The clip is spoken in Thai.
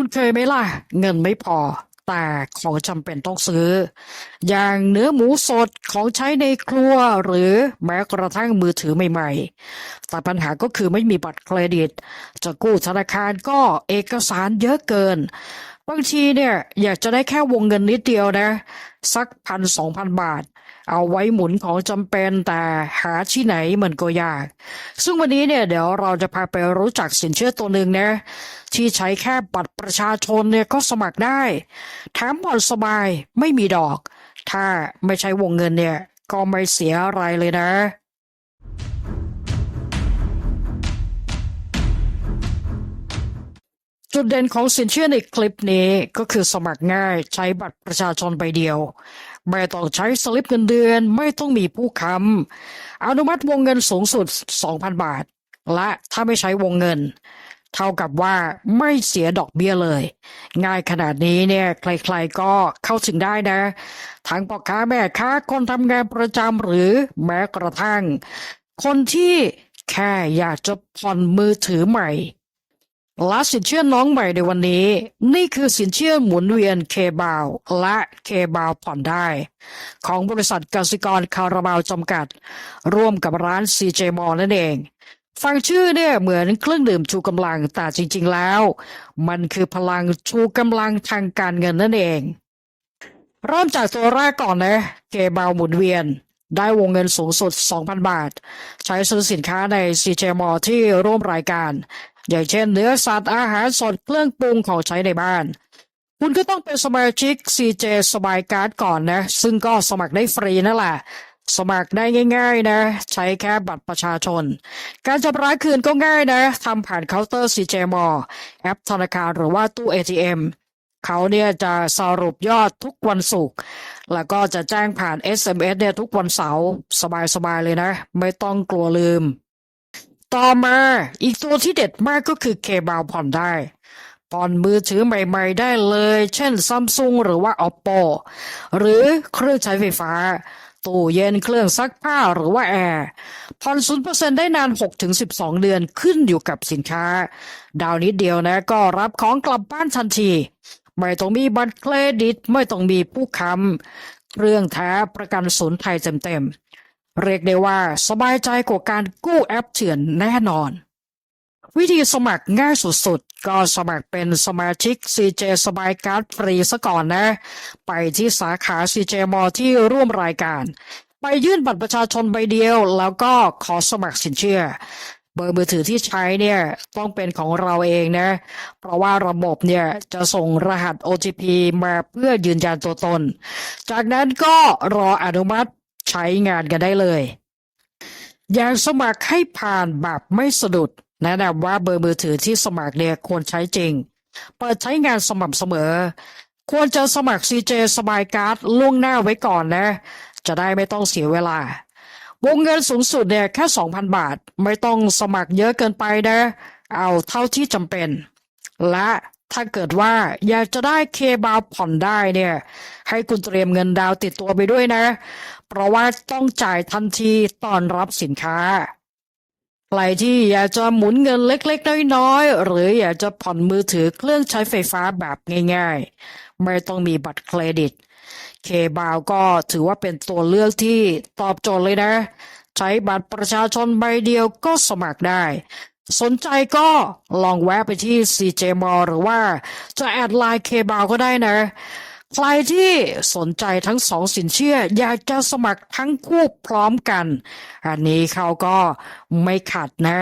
คุณเคยไหมล่ะ เงินไม่พอ แต่ของจำเป็นต้องซื้อ อย่างเนื้อหมูสดของใช้ในครัวหรือแม้กระทั่งมือถือใหม่ๆ แต่ปัญหาก็คือไม่มีบัตรเครดิต จะกู้ธนาคารก็เอกสารเยอะเกินบางทีเนี่ยอยากจะได้แค่วงเงินนิดเดียวนะ สักพันสองพันบาท เอาไว้หมุนของจำเป็นแต่หาที่ไหนมันก็ยาก ซึ่งวันนี้เนี่ยเดี๋ยวเราจะพาไปรู้จักสินเชื่อตัวหนึ่งนะที่ใช้แค่บัตรประชาชนเนี่ยก็สมัครได้แถมผ่อนสบายไม่มีดอก ถ้าไม่ใช้วงเงินเนี่ยก็ไม่เสียอะไรเลยนะ จุดเด่นของสินเชื่อในคลิปนี้ก็คือสมัครง่ายใช้บัตรประชาชนใบเดียว ไม่ต้องใช้สลิปเงินเดือนไม่ต้องมีผู้ค้ำอนุมัติวงเงินสูงสุด 2,000 บาท และถ้าไม่ใช้วงเงิน เท่ากับว่าไม่เสียดอกเบี้ยเลย ง่ายขนาดนี้เนี่ยใครๆก็เข้าถึงได้นะ ทั้งพ่อค้าแม่ค้าคนทำงานประจำหรือแม้กระทั่ง คนที่แค่อยากจะผ่อนมือถือใหม่ และสินเชื่อน้องใหม่ในวันนี้ นี่คือสินเชื่อหมุนเวียนเคบาวและเคบาวผ่อนได้ ของบริษัทกสิกรคาราบาวจำกัด ร่วมกับร้าน CJ m a l l นั่นเอง ฟังชื่อเนี่ยเหมือนเครื่องดื่มชูกำลังแต่จริง ๆแล้ว มันคือพลังชูกำลังทางการเงินนั่นเอง เริ่มจากตัวแรกก่อนนะเคบาวหมุนเวียนได้วงเงินสูงสุด 2,000 บาท ใช้ซื้อสินค้าใน CJ m a l l ที่ร่วมรายการ อย่างเช่นเนื้อสัตว์อาหารสดเครื่องปรุงของใช้ในบ้าน คุณก็ต้องเป็นสมาชิก CJ สบายการ์ดก่อนนะ ซึ่งก็สมัครได้ฟรีนั่นแหละสมัครได้ง่าย ๆ นะ ใช้แค่บัตรประชาชน การชำระคืนก็ง่ายนะทำผ่านเคาน์เตอร์ CJ m a l l แอปธนาคารหรือว่าตู้ ATM เขาเนี่ยจะสรุปยอดทุกวันศุกร์แล้วก็จะแจ้งผ่าน SMS เนี่ยทุกวันเสาร์สบายๆเลยนะ ไม่ต้องกลัวลืม ต่อมาอีกตัวที่เด็ดมากก็คือเคบาวผ่อนได้ผ่อนมือถือใหม่ ๆ ได้เลย เช่นซัมซุงหรือว่า Oppo หรือเครื่องใช้ไฟฟ้า ตู้เย็นเครื่องซักผ้าหรือว่าแอร์ผ่อนศูนเปอร์เซ็นได้นาน 6-12 เดือนขึ้นอยู่กับสินค้า ดาวนิดเดียวนะก็รับของกลับบ้านทันที ไม่ต้องมีบัตรเครดิต ไม่ต้องมีผู้ค้ำเครื่องแท้ประกันศูนย์ไทยเต็มๆ เรียกได้ว่าสบายใจกว่าการกู้แอปเถื่อนแน่นอน วิธีสมัครง่ายสุดๆ ก็สมัครเป็นสมาชิก CJ สบายการ์ดฟรีซะก่อนนะ ไปที่สาขา CJ m a l l ที่ร่วมรายการ ไปยื่นบัตรประชาชนใบเดียว แล้วก็ขอสมัครสินเชื่อ เบอร์มือถือที่ใช้เนี่ยต้องเป็นของเราเองนะ เพราะว่าระบบเนี่ยจะส่งรหัส OTP มาเพื่อยืนยันตัวตน จากนั้นก็รออนุมัติ ใช้งานกันได้เลยอย่างสมัครให้ผ่านแบบไม่สะดุด แนะนำว่าเบอร์มือถือที่สมัครเนี่ยควรใช้จริง เปิดใช้งานสม่ำเสมอ ควรจะสมัคร CJ สบายการ์ดล่วงหน้าไว้ก่อนนะ จะได้ไม่ต้องเสียเวลา วงเงินสูงสุดเนี่ยแค่ 2,000 บาท ไม่ต้องสมัครเยอะเกินไปนะ เอาเท่าที่จำเป็น และ ถ้าเกิดว่าอยากจะได้เคบาวผ่อนได้เนี่ย ให้คุณเตรียมเงินดาวติดตัวไปด้วยนะ เพราะว่าต้องจ่ายทันทีตอนรับสินค้าใครที่อยากจะหมุนเงินเล็กๆ น้อยๆ หรืออยากจะผ่อนมือถือเครื่องใช้ไฟฟ้าแบบง่ายๆ ไม่ต้องมีบัตรเครดิต เคบาวก็ถือว่าเป็นตัวเลือกที่ตอบโจทย์เลยนะ ใช้บัตรประชาชนใบเดียวก็สมัครได้ สนใจก็ลองแวะไปที่ CJ m a l l หรือว่าจะแอดไลน์เคบาวก็ได้นะ ใครที่สนใจทั้งสองสินเชื่อ อยากจะสมัครทั้งคู่พร้อมกัน อันนี้เขาก็ไม่ขัดนะ